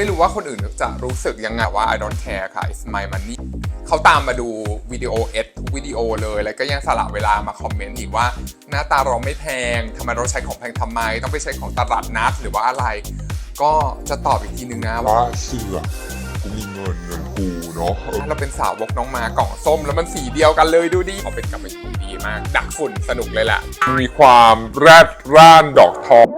ไม่รู้ว่าคนอื่นจะรู้สึกยังไงว่า I don't care ค่ะ it's my money เขาตามมาดูวิดีโอเอสทุกวิดีโอเลย แล้วก็ยังสละเวลามาคอมเมนต์อีกว่า หน้าตาเราไม่แพงทำไมเราใช้ของแพงทำไม ต้องไปใช้ของตลาดนัดหรือว่าอะไร ก็จะตอบอีกทีนึงนะว่าว่าเสือกกูมีเงินเงินกูเนาะเออเราเป็นสาวกน้องหมากล่องส้มแล้วมันสีเดียวกันเลยดูดิเขาเป็นกรรมวิธีดีมาก ดักฝุ่นสนุกเลยแหละมีความแรดร่านดอกทอง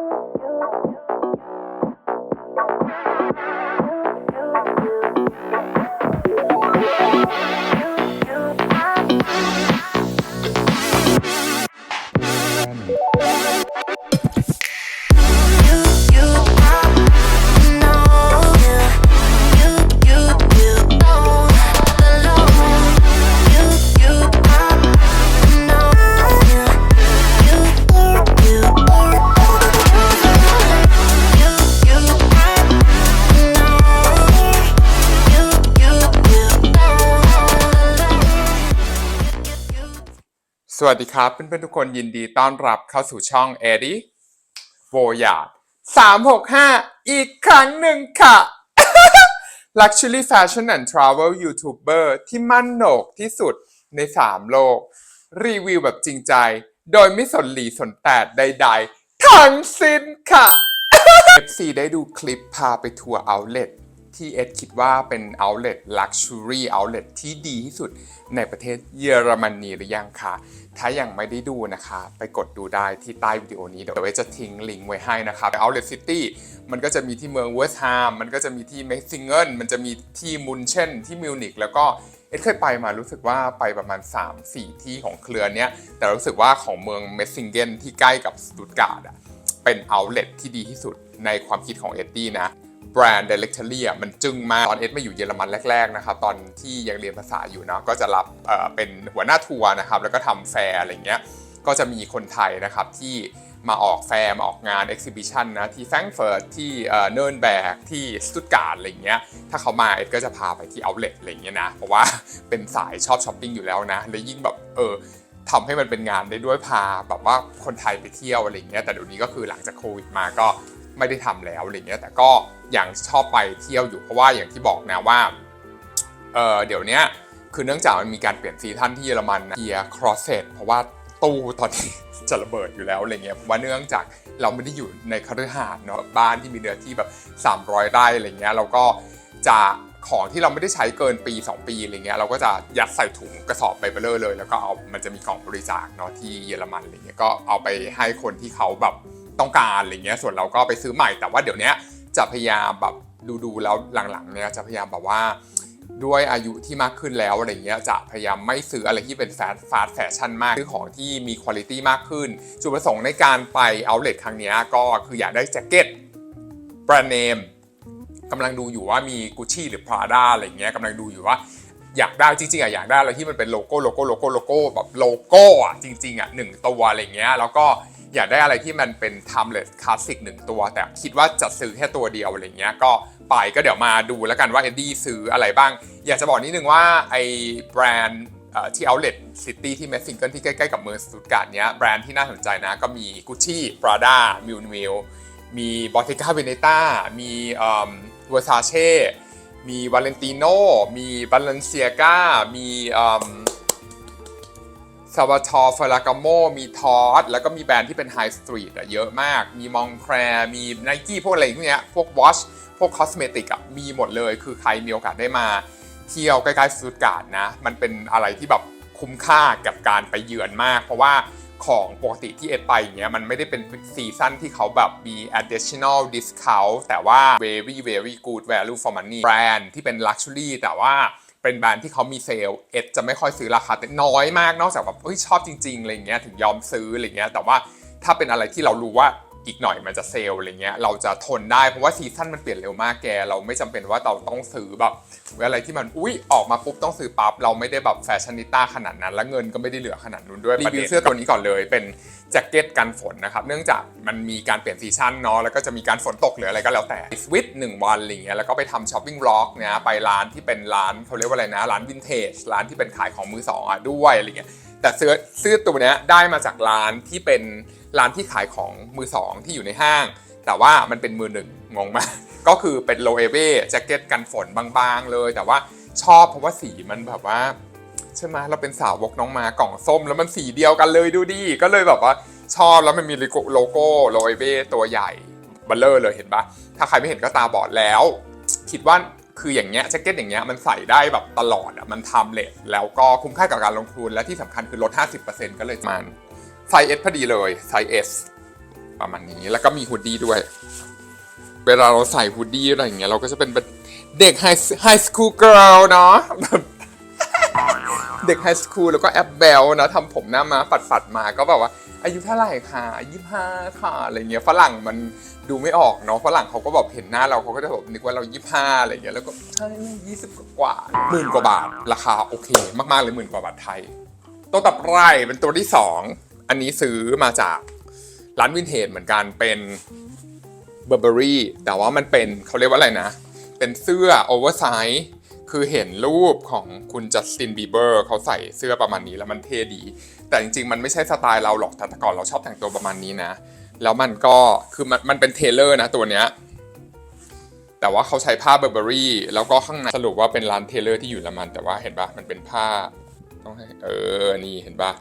วัสดีครับ เพื่อนๆทุกคนยินดีต้อนรับเข้าสู่ช่องเอดีโวยาด365 อีกครั้งหนึ่งค่ะ Luxury Fashion and Travel YouTuber ที่มั่นโหนกที่สุดใน 3 โลก รีวิวแบบจริงใจ โดยไม่สนหลีสนแตดใดๆ ทั้งสิ้นค่ะ FC ได้ดูคลิปพาไปทัวร์เอาท์เล็ตที่เอ็ดคิดว่าเป็นเอาท์เล็ตลักชัวรี่เอาท์เล็ตที่ดีที่สุดในประเทศเยอรมนีหรือยังคะ ถ้ายังไม่ได้ดูนะคะ ไปกดดูได้ที่ใต้วิดีโอนี้ เดี๋ยวไว้จะทิ้งลิงก์ไว้ให้นะครับ Outlet City มันก็จะมีที่เมืองเวสต์แฮมมันก็จะมีที่เม็กซิงเกนมันจะมีที่มุนเช่นที่มิวนิกแล้วก็เอ็ดเคยไปมารู้สึกว่าไปประมาณ 3-4 ที่ของเครือเนี้ยแต่รู้สึกว่าของเมืองเมสซิงเกนที่ใกล้กับสตุตการ์ดอะเป็น outlet ที่ดีที่สุดในความคิดของเอ็ดดี้นะ แบรนด์ Directory อะมันจึงมากตอนเอ็ดมาอยู่เยอรมันแรกๆนะครับตอนที่ยังเรียนภาษาอยู่เนาะก็จะรับเเป็นหัวหน้าทัวร์นะครับแล้วก็ทำแฟร์อะไรเงี้ยก็จะมีคนไทยนะครับที่มาออกแฟร์มาออกงาน Exhibition นนะที่แฟรงก์เฟิร์ตที่เนิร์นแบกที่สตุตการ์ดอะไรเงี้ยถ้าเขามาเอ็ดก็จะพาไปที่ outlet อะไรเงี้ยนะเพราะว่าเป็นสายชอบช้อปปิ้งอยู่แล้วนะแล้วยิ่งแบบเออทำให้มันเป็นงานได้ด้วยพาแบบว่าคนไทยไปเที่ยวอะไรเงี้ยแต่เดี๋ยวนี้ก็คือหลังจากโควิดมาก็ ไม่ได้ทำแล้วอะไรเงี้ยแต่ก็ยังชอบไปเที่ยวอยู่เพราะว่าอย่างที่บอกนะว่าเออเดี๋ยวนี้คือเนื่องจากมันมีการเปลี่ยนซีซั่นที่เยอรมันนะเกียร์ครอสเซตเพราะว่าตู้ตอนนี้จะระเบิดอยู่แล้วอะไรเงี้ยเพราะว่าเนื่องจากเราไม่ได้อยู่ในคฤหาสน์เนาะบ้านที่มีเนื้อที่แบบ 300 ไร่อะไรเงี้ยเราก็จะของที่เราไม่ได้ใช้เกินปี 2 ปีอะไรเงี้ยเราก็จะยัดใส่ถุงกระสอบไปเบลอเลย แล้วก็เอามันจะมีกล่องบริจาคเนาะที่เยอรมันอะไรเงี้ยก็เอาไปให้คนที่เขาแบบ ต้องการอะไรเงี้ยส่วนเราก็ไปซื้อใหม่แต่ว่าเดี๋ยวนี้จะพยายามแบบดูๆแล้วหลังๆเนี่ยจะพยายามแบบว่าด้วยอายุที่มากขึ้นแล้วอะไรเงี้ยจะพยายามไม่ซื้ออะไรที่เป็นแฟาสแฟชั่นมากซื้อของที่มีคุณภาพมากขึ้น จุดประสงค์ในการไปเอาเลทครั้งเนี้ยก็คืออยากได้แจ็คเก็ตแบรนด์เนมกำลังดูอยู่ว่ามี Gucci หรือ Prada อะไรเงี้ยกำลังดูอยู่ว่าอยากได้จริงๆอะอยากได้อะไรที่มันเป็นโลโก้โลโก้โลโก้โลโก้แบบโลโก้อะจริงๆอะหนึ่งตัวอะไรเงี้ยแล้วก็ อยากได้อะไรที่มันเป็น timeless classic หนึ่งตัว แต่คิดว่าจะซื้อแค่ตัวเดียวอะไรเงี้ยก็ไปก็เดี๋ยวมาดูแล้วกันว่าเอ็ดดี้ซื้ออะไรบ้าง อยากจะบอกนิดนึงว่าไอ้แบรนด์เอ่อที่ Outlet City ที่เมสซิงเกิลที่ใกล้ๆกับเมืองสตุตการ์ดเนี้ยแบรนด์ที่น่าสนใจนะก็มี Gucci Prada Miu Miu มี Bottega Veneta มีเอ่อ Versace มี Valentino มี Balenciaga มีอ่อ ซาวาทอร์ฟลากาโมมีทอสแล้วก็มีแบรนด์ที่เป็นไฮสตรีทอะเยอะมาก มีมองแคร์มีไนกี้พวกอะไรพวกเนี้ยพวกวอชพวกคอสเมติกอะมีหมดเลย คือใครมีโอกาสได้มา เที่ยวใกล้ๆสตุตการ์ดนะ มันเป็นอะไรที่แบบคุ้มค่ากับการไปเยือนมาก เพราะว่าของปกติที่เอ็ดไปอย่างเงี้ยมันไม่ได้เป็นซีซั่นที่เขาแบบมี additional discount แต่ว่า very very good value for money แบรนด์ที่เป็น luxury แต่ว่า เป็นแบรนด์ที่เขามีเซลล์เอ็ดจะไม่ค่อยซื้อราคาแต่น้อยมากนอกจากแบบเฮ้ยชอบจริงๆอะไรเงี้ยถึงยอมซื้ออะไรเงี้ยแต่ว่าถ้าเป็นอะไรที่เรารู้ว่า อีกหน่อยมันจะเซลล์อะไรเงี้ยเราจะทนได้เพราะว่าซีซั่นมันเปลี่ยนเร็วมากแก เราไม่จำเป็นว่าเราต้องซื้อแบบอะไรที่มันอุ้ยออกมาปุ๊บต้องซื้อปั๊บเราไม่ได้แบบแฟชั่นนิต้าขนาดนั้น แล้วเงินก็ไม่ได้เหลือขนาดนู้นด้วยรีวิวเสื้อตัวนี้ก่อนเลยเป็นแจ็คเก็ตกันฝนนะครับเนื่องจากมันมีการเปลี่ยนซีซั่นเนาะแล้วก็จะมีการฝนตกหรืออะไรก็แล้วแต่สวิตหนึ่งวันอะไรเงี้ยแล้วก็ไปทำช้อปปิ้งบล็อกเนี่ยไปร้านที่เป็นร้านเขาเรียกว่าอะไรนะร้านวินเทจร้านที่เป็นขายของมือสองอะด้วยอะไรเงี้ยแต่เสื้อเสื้อตัวเนี้ยได้มาจากร้านที่เป็น ร้านที่ขายของมือสองที่อยู่ในห้าง แต่ว่ามันเป็นมือหนึ่งงงมาก ก็คือเป็นโลเอเว่แจ็คเก็ตกันฝนบางๆเลย แต่ว่าชอบเพราะว่าสีมันแบบว่าใช่ไหมเราเป็นสาวกน้องมากล่องส้มแล้วมันสีเดียวกันเลยดูดิก็เลยแบบว่าชอบแล้วมันมีโลโก้โลเอเว่ตัวใหญ่บัลเลอร์เลยเห็นปะถ้าใครไม่เห็นก็ตาบอดแล้ว คิดว่าคืออย่างเงี้ยแจ็คเก็ตอย่างเงี้ยมันใส่ได้แบบตลอดอะมันทำเลทแล้วก็คุ้มค่ากับการลงทุนและที่สำคัญคือลด 50%ก็เลยมัน ไซส์ S พอดีเลยไซส์ S ประมาณนี้แล้วก็มีฮูดดี้ด้วย เวลาเราใส่ฮูดดี้อะไรอย่างเงี้ยเราก็จะเป็นเด็กไฮไฮสคูลเกิร์ลเนาะเด็กไฮสคูลแล้วก็แอปเบลนะทำผมหน้ามาปัดปัดๆมาก็แบบว่า อายุเท่าไหร่คะยี่ห้าค่ะอะไรเงี้ยฝรั่งมันดูไม่ออกเนาะฝรั่งเขาก็แบบเห็นหน้าเราเขาก็จะแบบนึกว่าเรายี่ห้าอะไรเงี้ยแล้วก็ใช่ยี่สิบกว่าหมื่นกว่าบาท ราคาโอเค มากๆเลยหมื่นกว่าบาทไทยตัวต่อไปเป็นตัวที่สอง อันนี้ซื้อมาจากร้านวินเทจเหมือนกันเป็นเบอร์เบอรี่แต่ว่ามันเป็นเขาเรียกว่าอะไรนะ เป็นเสื้อโอเวอร์ไซส์คือเห็นรูปของคุณจัสตินบีเบอร์เขาใส่เสื้อประมาณนี้แล้วมันเท่ดี แต่จริงๆ มันไม่ใช่สไตล์เราหรอกแต่แต่ก่อนเราชอบแต่งตัวประมาณนี้นะ แล้วมันก็คือมันมันเป็นเทเลอร์นะตัวเนี้ยแต่ว่าเขาใช้ผ้าเบอร์เบอรี่แล้วก็ข้างในสรุปว่าเป็นร้านเทเลอร์ที่อยู่ละมัน แต่ว่าเห็นปะมันเป็นผ้าต้องให้เออนี่เห็นปะ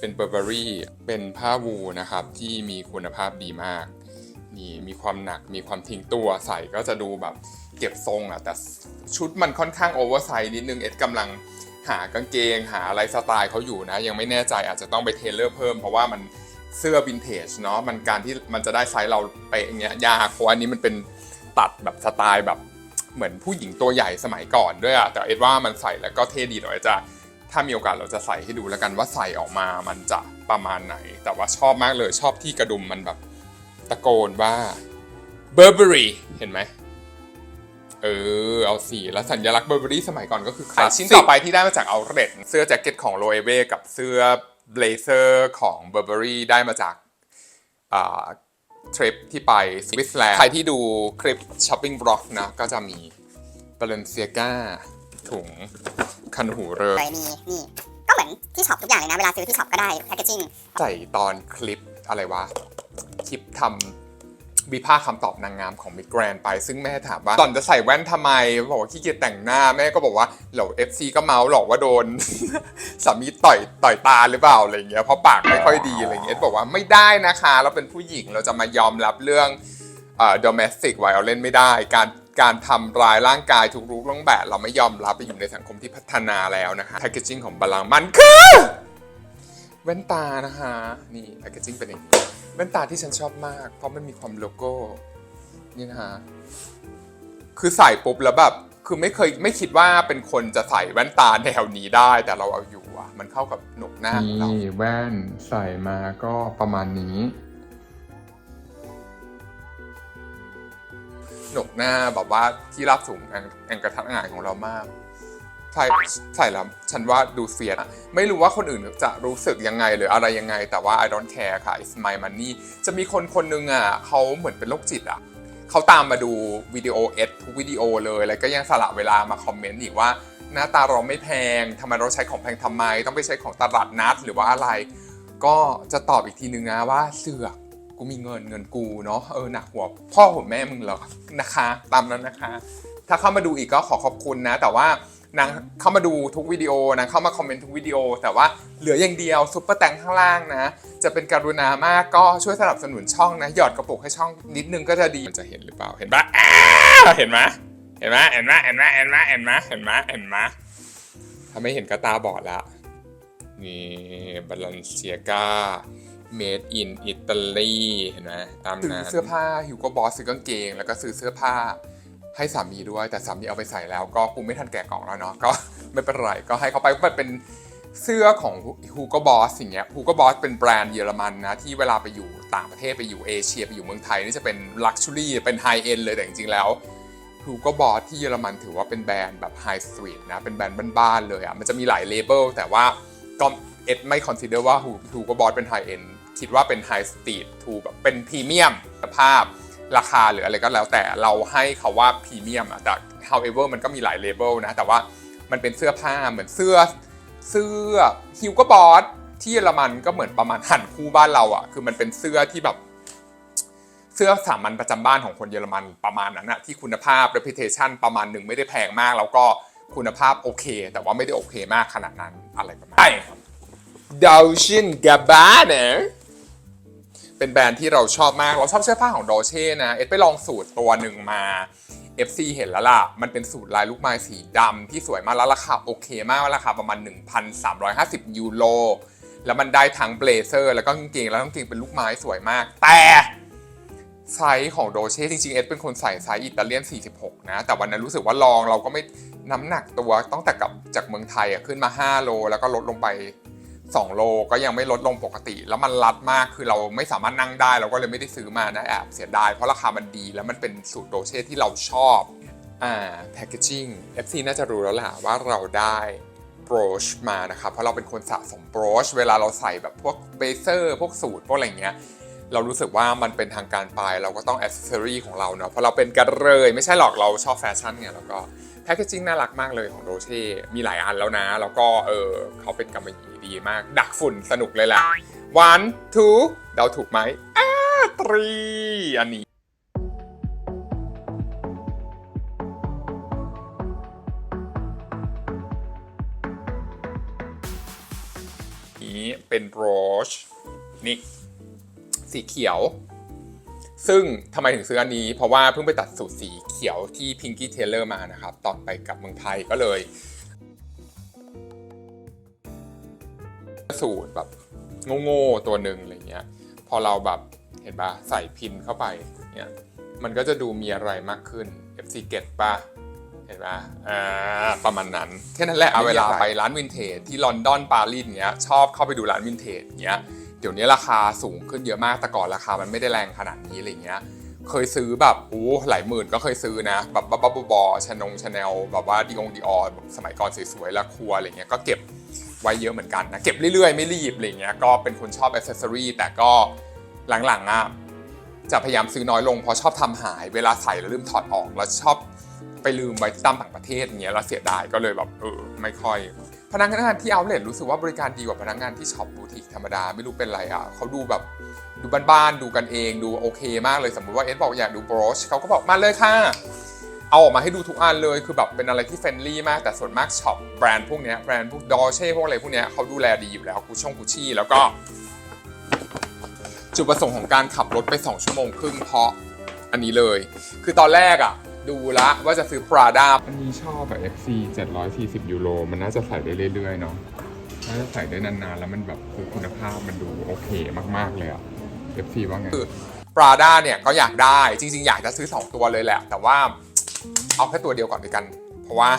เป็นเบอร์เบอรี่เป็นผ้าวูลนะครับที่มีคุณภาพดีมากนี่มีความหนักมีความทิ้งตัวใส่ก็จะดูแบบเก็บทรงอะแต่ชุดมันค่อนข้างโอเวอร์ไซส์นิดนึงเอ็ดกำลังหากางเกงหาอะไรสไตล์เขาอยู่นะ ยังไม่แน่ใจอาจจะต้องไปเทเลอร์เพิ่มเพราะว่ามันเสื้อวินเทจเนาะมันการที่มันจะได้ไซส์เราไปะอย่างเงี้ยยากเพราะว่าอันนี้มันเป็นตัดแบบสไตล์แบบเหมือนผู้หญิงตัวใหญ่สมัยก่อนด้วยอะแต่เอ็ดว่ามันใส่แล้วก็เท่ดีเดี๋ยวจะ ถ้ามีโอกาสเราจะใส่ให้ดูแล้วกันว่าใส่ออกมามันจะประมาณไหน แต่ว่าชอบมากเลยชอบที่กระดุมมันแบบตะโกนว่า Burberry เห็นไหมเออ เอาสีแล้วสัญลักษณ์ Burberry สมัยก่อนก็คือขายชิ้นต่อไปที่ได้มาจาก Outlet เสื้อแจ็คเก็ตของ l o e w e กับเสื้อ Blazer ของ Burberry ได้มาจากอ่าทริปที่ไปสวิตเซอร์แลนด์ใครที่ดูคลิป Shopping Vlog นะ ก็จะมี Balenciaga ถุงคันหูเรือเลยมีนี่ก็เหมือนที่ช็อปทุกอย่างเลยนะ เวลาซื้อที่ช็อปก็ได้แพคเกจิ้งใส่ตอนคลิปอะไรวะ คลิปทำวิพากษ์คำตอบนางงามของมิ d แกรนไป ซึ่งแม่ถามว่าตอนจะใส่แว่นทำไม บอกว่าขี้เกียจแต่งหน้าแม่ก็บอกว่าเหล่า FC ก็เมาส์หรอกว่าโดนสามีต่อยต่อยตาหรือเปล่าอะไรเงี้ยเพราะปากไม่ค่อยดีอะไรเงี้ยบอกว่าไม่ได้นะคะ เราเป็นผู้หญิงเราจะมายอมรับเรื่องเอ่อ domestic violence ไม่ได้การ การทำร้ายร่างกายทุกรูปร่างแบบ เราไม่ยอมรับไปอยู่ในสังคมที่พัฒนาแล้วนะคะแพคเกจิ้งของบาลังมันคือแว่นตานะคะนี่แพคเกจิ้งเป็นอย่างนี้แว่นตาที่ฉันชอบมาก เพราะมันมีความโลโก้นี่นะคะคือใส่ปุ๊บแล้วแบบคือไม่เคยไม่คิดว่าเป็นคนจะใส่แว่นตาแนวนี้ได้ แต่เราเอาอยู่อะมันเข้ากับหนกหน้าของเรานี่แว่นใส่มาก็ประมาณนี้ นกหน้าแบบว่าที่ราบสูงแองแองกระทัดงานของเรามากใส่ใส่แล้วฉันว่าดูเฟียสอะไม่รู้ว่าคนอื่นจะรู้สึกยังไงหรืออะไรยังไง แต่ว่า I don't care ค่ะ it's my money จะมีคนคนหนึงอะเขาเหมือนเป็นโรคจิตอะเขาตามมาดูวิดีโอเอสทุกวิดีโอเลย แล้วก็ยังสละเวลามาคอมเมนต์อีกว่า หน้าตาเราไม่แพงทำไมเราใช้ของแพงทำไม ต้องไปใช้ของตลาดนัดหรือว่าอะไร ก็จะตอบอีกทีนึงนะว่าเสือก กูมีเงินเงินกูเนาะเออหนักหัวพ่อหัวแม่มึงเหรอนะคะตามนั้นนะคะ ถ้าเข้ามาดูอีกก็ขอขอบคุณนะ แต่ว่านางเข้ามาดูทุกวิดีโอนะเข้ามาคอมเมนต์ทุกวิดีโอ แต่ว่าเหลืออย่างเดียวซุปเปอร์แตงข้างล่างนะ จะเป็นการุณามากก็ช่วยสนับสนุนช่องนะ หยอดกระปุกให้ช่องนิดนึงก็จะดีมันจะเห็นหรือเปล่าเห็นปะเห็นไหมเห็นไหมเห็นไหมเห็นไหมเห็นไหมเห็นไหมเห็นไหมเห็นไหมถ้าไม่เห็นก็ตาบอดละนี่บาลานเซียกา made in Italy เห็นไหมตามนั้นซื้อเสื้อผ้าฮิวโกบอสซื้อกางเกง แล้วก็ซื้อเสื้อผ้าให้สามีด้วย แต่สามีเอาไปใส่แล้ว ก็กูไม่ทันแกะกล่องแล้วเนาะก็ไม่เป็นไรก็ให้เขาไปมันเป็นเสื้อของ Hugo Boss อย่างเงี้ย Hugo Boss เป็นแบรนด์เยอรมันนะ ที่เวลาไปอยู่ต่างประเทศไปอยู่เอเชีย ไปอยู่เมืองไทย นี่จะเป็น Luxury เป็น High End เลยแต่จริงๆแล้ว Hugo Boss ที่เยอรมันถือว่าเป็นแบรนด์แบบ High Street นะ เป็นแบรนด์บ้านๆเลยอะมันจะมีหลายเลเบลแต่ว่าก็เอ็ดไม่ consider ว่า Hugo Boss เป็น High End คิดว่าเป็น High Street to แบบเป็นพรีเมียมภาพราคาหรืออะไรก็แล้วแต่เราให้เขาว่าพรีเมียมอะแต่ however มันก็มีหลายเลเบลนะ แต่ว่ามันเป็นเสื้อผ้าเหมือนเสื้อเสื้อฮิวก็บอสที่เยอรมันก็เหมือนประมาณหั่นคู่บ้านเราอะคือมันเป็นเสื้อที่แบบ เสื้อสามัญประจำบ้านของคนเยอรมันประมาณนั้นอะที่คุณภาพ reputation ประมาณหนึ่งไม่ได้แพงมาก แล้วก็คุณภาพโอเค แต่ว่าไม่ได้โอเคมากขนาดนั้นอะไรประมาณนั้น Dolce Gabbana เป็นแบรนด์ที่เราชอบมาก เราชอบเสื้อผ้าของ Dolce นะ เอ็ดไปลองสูตรตัวหนึ่งมา FC เห็นแล้วล่ะ มันเป็นสูตรลายลูกไม้สีดำที่สวยมากแล้วราคาโอเคมากราคาประมาณ 1,350 ยูโร แล้วมันได้ทั้งเบลเซอร์ แล้วก็กางเกงแล้วกางเกงเป็นลูกไม้สวยมาก แต่ไซส์ของโดเช่จริงๆ เอ็ดเป็นคนใส่ไซส์อิตาเลียน 46 นะ แต่วันนั้นรู้สึกว่าลองเราก็ไม่น้ำหนักตัวตั้งแต่กลับจากเมืองไทยอะขึ้นมา 5 โล แล้วก็ลดลงไป 2 โลก็ยังไม่ลดลงปกติ แล้วมันรัดมากคือเราไม่สามารถนั่งได้เราก็เลยไม่ได้ซื้อมานะแอบเสียดายเพราะราคามันดี แล้วมันเป็นสูตรโดเช่ที่เราชอบอ่าแพคเกจิ้ง FC น่าจะรู้แล้วล่ะว่าเราได้โบรชมานะครับเพราะเราเป็นคนสะสมโบรชเวลาเราใส่แบบพวกเบเซอร์พวกสูตรพวกอะไรเงี้ยเรารู้สึกว่ามันเป็นทางการไปเราก็ต้องอ c เซอรี่ของเราเนาะเพราะเราเป็นกระเรยไม่ใช่หรอกเราชอบแฟชั่นไงแล้วก็ แพคเกจิ้งน่ารักมากเลยของโรเช่มีหลายอันแล้วนะ แล้วก็เออเขาเป็นกำมะหยี่ดีมาก ดักฝุ่นสนุกเลยแหละ one two เดาถูกไหมอ่า three อันนี้นี้เป็นโรชนี่สีเขียว ซึ่งทำไมถึงซื้ออันนี้ เพราะว่าเพิ่งไปตัดสูตรสีเขียวที่ Pinky Taylor มานะครับตอนไปกับเมืองไทยก็เลย สูตรแบบโง่ๆตัวหนึ่งอะไรเงี้ยพอเราแบบเห็นปะใส่พินเข้าไปเนี่ยมันก็จะดูมีอะไรมากขึ้น FC เก็ตปะเห็นปะอ่าประมาณนั้นแค่นั้นแหละเอาเวลาไปร้านวินเทจที่ลอนดอนปารีสเงี้ยชอบเข้าไปดูร้านวินเทจเงี้ย เดี๋ยวนี้ราคาสูงขึ้นเยอะมากแต่ก่อนราคามันไม่ได้แรงขนาดนี้อะไรเงี้ยเคยซื้อแบบโอ้หลายหมื่นก็เคยซื้อนะแบบบับบับบอชานงชาแนลแบบว่าดีองดีออสมัยก่อนสวยๆละครัวอะไรเงี้ยก็เก็บไว้เยอะเหมือนกันนะเก็บเรื่อยๆ ไม่รีบอะไรเงี้ยก็เป็นคนชอบอ c เซอรี่แต่ก็หลังๆอะจะพยายามซื้อน้อยลงเพราะชอบทำหายเวลาใส่แล้วลืมถอดออกแล้วชอบไปลืมไว้ตามต่างประเทศอย่างเงี้ยแล้วเสียดายก็เลยแบบเออไม่ค่อย พนักงานที่เอาเลทรู้สึกว่าบริการดีกว่าพนักงานที่ช็อปบูติกธรรมดาไม่รู้เป็นไรอะเขาดูแบบดูบ้านๆดูกันเองดูโอเคมากเลยสมมติว่าเอสบอกอยากดูบรชเขาก็บอกมาเลยค่ะ เอาออกมาให้ดูทุกอันเลยคือแบบเป็นอะไรที่เฟรนลี่มากแต่ส่วนมากช็อปแบรนด์พวกเนี้ยแบรนด์พวกดอเช่พวกอะไรพวกเนี้ยเขาดูแลดีอยู่แล้วกูช่องกูชี่แล้วก็ จุดประสงค์ของการขับรถไป 2 ชั่วโมงครึ่งเพราะอันนี้เลย คือตอนแรกอะ ดูละว่าจะซื้อ Prada อันนี้ชอบแบบ FC 740 ยูโร มันน่าจะใส่ได้เรื่อยๆ เนาะ น่าจะใส่ได้นานๆ แล้วมันแบบคือคุณภาพมันดูโอเคมากๆ เลยอะ FC ว่าไง คือ Prada เนี่ยก็อยากได้จริง ๆ อยากจะซื้อ 2 ตัวเลยแหละ แต่ว่าเอาแค่ตัวเดียวก่อนด้วยกัน เพราะว่า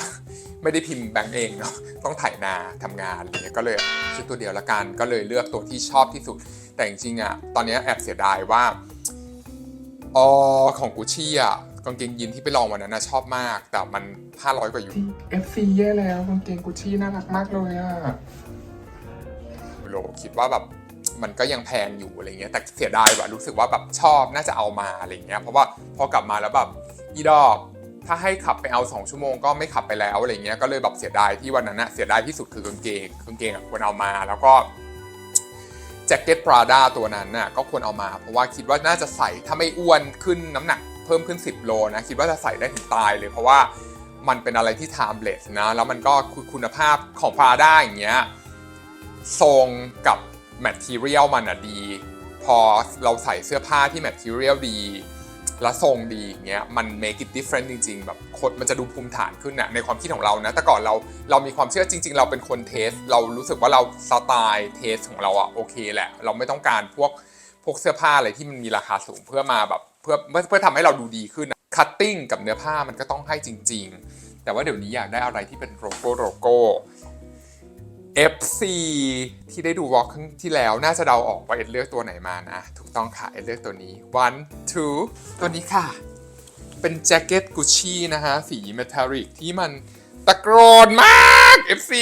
ไม่ได้พิมพ์แบงก์เองเนาะต้องถ่ายนาทำงานอะไรเงี้ยก็เลยซื้อตัวเดียวละกันก็เลยเลือกตัวที่ชอบที่สุด แต่จริงๆอะตอนนี้แอบเสียดายว่าอ๋อของกุชชี่อะ กางเกงยีนที่ไปลองวันนั้นนะชอบมาก แต่มัน 500 กว่ายู FC แย่แล้วกางเกงกุชชี่น่ารักมากเลยอะโรคิดว่าแบบมันก็ยังแพงอยู่อะไรเงี้ย แต่เสียดายว่ะรู้สึกว่าแบบชอบน่าจะเอามาอะไรเงี้ย เพราะว่าพอกลับมาแล้วแบบอีดอกถ้าให้ขับไปเอา 2 ชั่วโมงก็ไม่ขับไปแล้วอะไรเงี้ย ก็เลยแบบเสียดายที่วันนั้นนะเสียดายที่สุดคือกางเกงกางเกงอะควรเอามาแล้วก็แจ็คเก็ตปราด้าตัวนั้นน่ะก็ควรเอามา เพราะว่าคิดว่าน่าจะใส่ถ้าไม่อ้วนขึ้นน้ำหนัก เพิ่มขึ้น 10 โลนะคิดว่าจะใส่ได้ถึงตายเลยเพราะว่ามันเป็นอะไรที่ timeless นะแล้วมันก็คุณภาพของปราด้าอย่างเงี้ยทรงกับ material มันอะดี พอเราใส่เสื้อผ้าที่ material ดีและทรงดีอย่างเงี้ยมัน make it different จริง ๆ แบบคนมันจะดูภูมิฐานขึ้นอะในความคิดของเรานะแต่ก่อนเราเรามีความเชื่อจริง ๆ เราเป็นคนเทส เรารู้สึกว่าเราสไตล์เทสของเราอะโอเคแหละ เราไม่ต้องการพวกพวกเสื้อผ้าอะไรที่มันมีราคาสูงเพื่อมาแบบ พื่อเพื่อเพื่อทำให้เราดูดีขึ้นคัตติ้งกับเนื้อผ้ามันก็ต้องให้จริง ๆ แต่ว่าเดี๋ยวนี้อยากได้อะไรที่เป็นโลโก้โลโก้ FC ที่ได้ดูวอล์กครั้งที่แล้วน่าจะเดาออกว่าเอ็ดเลือกตัวไหนมานะ ถูกต้องค่ะ เอ็ดเลือกตัวนี้ one two ตัวนี้ค่ะ เป็นแจ็คเก็ตกุชชี่นะฮะ สีเมทัลลิกที่มันตะโกนมาก FC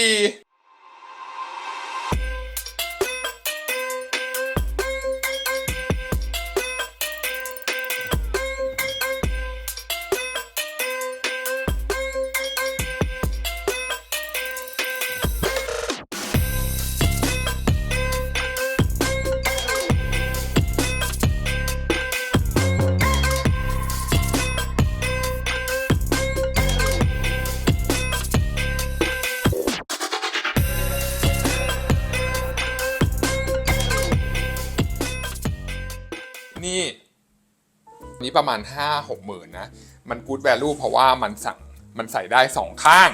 นี้ประมาณ 5 6หมื่นนะ มันกู๊ดแวลูเพราะว่ามันสั่งมันใส่ได้สองข้าง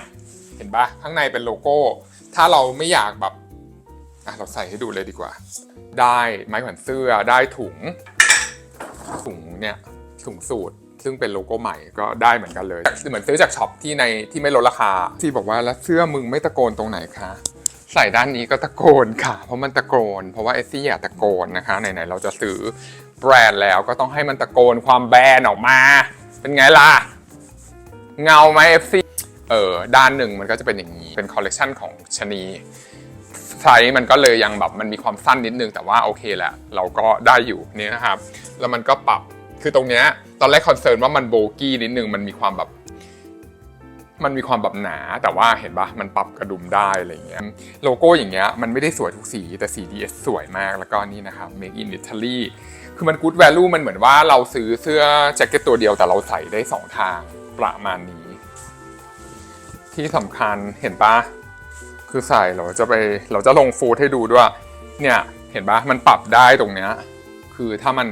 เห็นปะข้างในเป็นโลโก้ ถ้าเราไม่อยากแบบอะเราใส่ให้ดูเลยดีกว่า ได้ไม้แขวนเสื้อได้ถุง ถุงเนี่ยถุงสูตร ซึ่งเป็นโลโก้ใหม่ก็ได้เหมือนกันเลย เหมือนซื้อจากช็อปที่ในที่ไม่ลดราคา ที่บอกว่าแล้วเสื้อมึงไม่ตะโกนตรงไหนคะใส่ด้านนี้ก็ตะโกนค่ะ เพราะมันตะโกน เพราะว่าเอซี่อยากตะโกนนะคะไหนๆเราจะซื้อ แบรนด์แล้วก็ต้องให้มันตะโกนความแบรนด์ออกมา เป็นไงล่ะ เงาไหมเอฟซีเออด้านหนึ่งมันก็จะเป็นอย่างนี้ เป็นคอลเลกชันของชะนีไซส์มันก็เลยยังแบบมันมีความสั้นนิดนึงแต่ว่าโอเคแหละ เราก็ได้อยู่นี่นะครับ แล้วมันก็ปรับคือตรงเนี้ยตอนแรกคอนเซิร์นว่ามันโบกี้นิดนึงมันมีความแบบมันมีความแบบหนาแต่ว่าเห็นปะมันปรับกระดุมได้อะไรอย่างเงี้ยโลโก้อย่างเงี้ยมันไม่ได้สวยทุกสีแต่สี DS สวยมากแล้วก็นี่นะครับ Make in Italy คือมัน good value มันเหมือนว่าเราซื้อเสื้อแจ็คเก็ตตัวเดียวแต่เราใส่ได้สองทางประมาณนี้ ที่สำคัญเห็นปะคือใส่เราจะไปเราจะลงฟูดให้ดูด้วย เนี่ยเห็นปะมันปรับได้ตรงเนี้ยคือถ้ามัน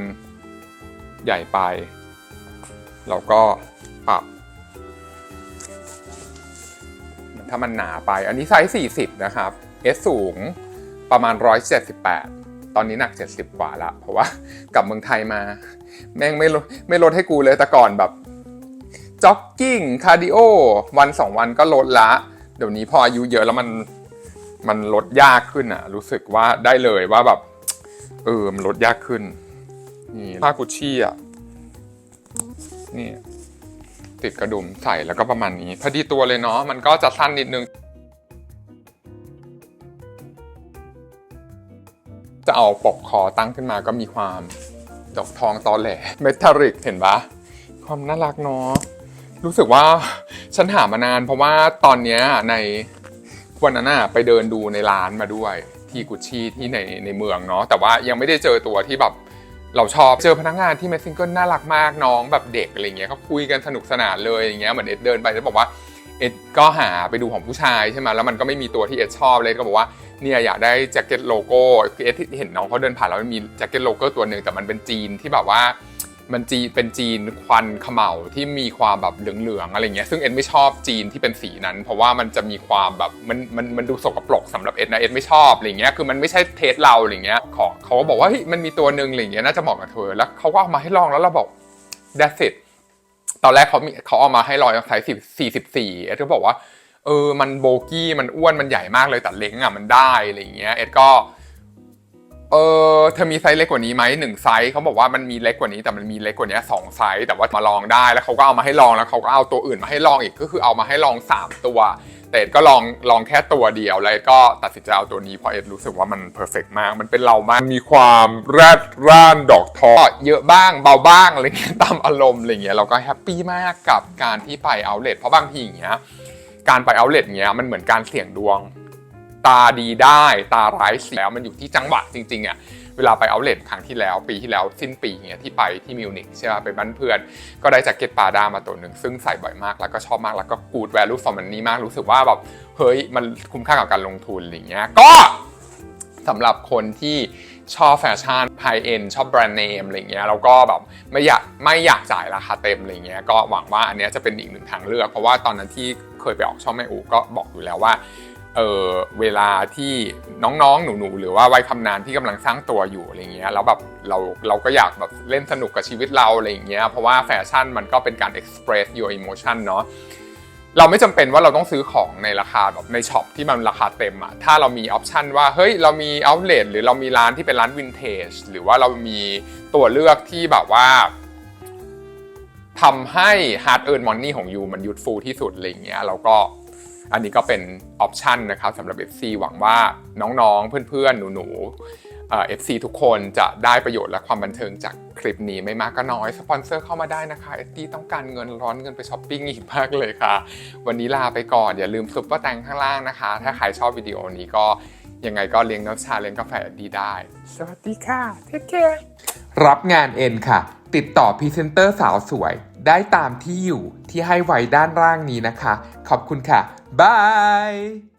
ใหญ่ไป เราก็ปรับ ถ้ามันหนาไป อันนี้ไซส์40 นะครับ S สูงประมาณ 178 ตอนนี้หนัก 70 กว่าละ เพราะว่ากลับเมืองไทยมา แม่งไม่ลดไม่ลดให้กูเลยแต่ก่อนแบบจ็อกกิ้งคาร์ดิโอวัน2วันก็ลดละ เดี๋ยวนี้พออายุเยอะแล้วมันมันลดยากขึ้นอะรู้สึกว่าได้เลยว่าแบบเออมันลดยากขึ้นนี่ผ้ากุชชี่อะนี่ติดกระดุมใส่แล้วก็ประมาณนี้พอดีตัวเลยเนาะมันก็จะสั้นนิดนึง เอาปกคอตั้งขึ้นมาก็มีความดอกทองตอแหลเมทัลลิกเห็นปะความน่ารักเนาะรู้สึกว่าฉันหามานาน เพราะว่าตอนนี้ในวันนั้นน่ะไปเดินดูในร้านมาด้วย ที่กุชชี่ที่ในในเมืองเนาะแต่ว่ายังไม่ได้เจอตัวที่แบบเราชอบเจอพนักงานที่เมสซิงเกิลน่ารักมากน้องแบบเด็กอะไรเงี้ยเขาคุยกันสนุกสนานเลยอย่างเงี้ยเหมือนเอ็ดเดินไปแล้วบอกว่า เอ็ดก็หาไปดูของผู้ชายใช่ไหมแล้วมันก็ไม่มีตัวที่เอ็ดชอบเลยก็บอกว่าเนี่ยอยากได้แจ็คเก็ตโลโก้คือเอ็ดเห็นน้องเขาเดินผ่านแล้วมันมีแจ็คเก็ตโลโก้ตัวหนึ่งแต่มันเป็นจีนที่แบบว่ามันจีเป็นจีนควันเขม่าที่มีความแบบเหลืองๆอะไรเงี้ยซึ่งเอ็ดไม่ชอบจีนที่เป็นสีนั้น เพราะว่ามันจะมีความแบบมันมันมันดูสกปรกสำหรับเอ็ดนะเอ็ดไม่ชอบอะไรเงี้ยคือมันไม่ใช่เทสเราอะไรเงี้ยขอเขาก็บอกว่าเฮ้ยมันมีตัวหนึ่งอะไรเงี้ยน่าจะเหมาะกับเธอแล้วเขาก็เอามาให้ลองแล้วเราบอก that's it ตอนแรกเขามีเขาเอามาให้ลอยไซส์สิบสี่สิบสี่เอ็ดก็บอกว่าเออมันโบกี้มันอ้วนมันใหญ่มากเลยแต่เล้งอะมันได้อะไรเงี้ยเอ็ดก็เออเธอมีไซส์เล็กกว่านี้ไหมหนึ่งไซส์เขาบอกว่ามันมีเล็กกว่านี้แต่มันมีเล็กกว่านี้สองไซส์แต่ว่ามาลองได้แล้วเขาก็เอามาให้ลองแล้วเขาก็เอาตัวอื่นมาให้ลองอีกก็คือเอามาให้ลอง 3 ตัว แต่เอ็ดก็ลองลองแค่ตัวเดียว แล้วก็ตัดสินใจเอาตัวนี้เพราะเอ็ดรู้สึกว่ามันเพอร์เฟกมาก มันเป็นเรามากมีความแรดร่านดอกทอเยอะบ้างเบาบ้างอะไรเงี้ยตามอารมณ์อะไรเงี้ยเราก็แฮปปี้มากกับการที่ไปเอาเลทเพราะบางทีอย่างเงี้ยการไปเอาเลทเงี้ยมันเหมือนการเสี่ยงดวง ตาดีได้ ตาร้ายเสียแล้วมันอยู่ที่จังหวะจริงๆอะ วลาไปเอาเลทครั้งที่แล้วปีที่แล้วสิ้นปีเงี้ยที่ไปที่มิวนิกใช่ป่ะไปบ้านเพื่อน ก็ได้แจ็คเก็ตปาด้ามาตัวหนึ่งซึ่งใส่บ่อยมากแล้วก็ชอบมากแล้วก็กูดแวลูฟอร์มันนี่มากรู้สึกว่าแบบเฮ้ยมันคุ้มค่ากับการลงทุนอะไรเงี้ยก็สำหรับคนที่ชอบแฟชั่นไฮเอ็นชอบแบรนด์เนมอะไรเงี้ยแล้วก็แบบไม่อยากไม่อยากจ่ายราคาเต็มอะไรเงี้ยก็หวังว่าอันเนี้ยจะเป็นอีกหนึ่งทางเลือก เพราะว่าตอนนั้นที่เคยไปออกช่องแม่อูก็บอกอยู่แล้วว่า เออเวลาที่น้องๆ หนูๆ หรือว่าวัยคำนานที่กำลังสร้างตัวอยู่อะไรเงี้ยแล้วแบบเราเราก็อยากแบบเล่นสนุกกับชีวิตเราอะไรเงี้ยเพราะว่าแฟชั่นมันก็เป็นการ express your emotion เนาะเราไม่จำเป็นว่าเราต้องซื้อของในราคาแบบในช็อปที่มันราคาเต็มอะถ้าเรามีออปชันว่าเฮ้ยเรามี outlet หรือเรามีร้านที่เป็นร้านวินเทจหรือว่าเรามีตัวเลือกที่แบบว่าทำให้ hard earn money ของยูมันยุดฟูที่สุดอะไรเงี้ยเราก็ อันนี้ก็เป็นออปชันนะครับสำหรับ FC หวังว่าน้องๆ เพื่อนๆ หนูๆเอ่อ FC ทุกคนจะได้ประโยชน์และความบันเทิงจากคลิปนี้ไม่มากก็น้อย สปอนเซอร์เข้ามาได้นะคะ SD ต้องการเงินร้อนเงินไปช้อปปิ้งอีกมากเลยค่ะ วันนี้ลาไปก่อน อย่าลืมซุปเปอร์แตงข้างล่างนะคะ ถ้าใครชอบวิดีโอนี้ก็ยังไงก็เลี้ยงน้ำชาเลี้ยงกาแฟดีได้ สวัสดีค่ะเทคแคร์รับงานเอ็นค่ะ ติดต่อพรีเซนเตอร์สาวสวย ได้ตามที่อยู่ที่ให้ไว้ด้านล่างนี้นะคะ ขอบคุณค่ะ บาย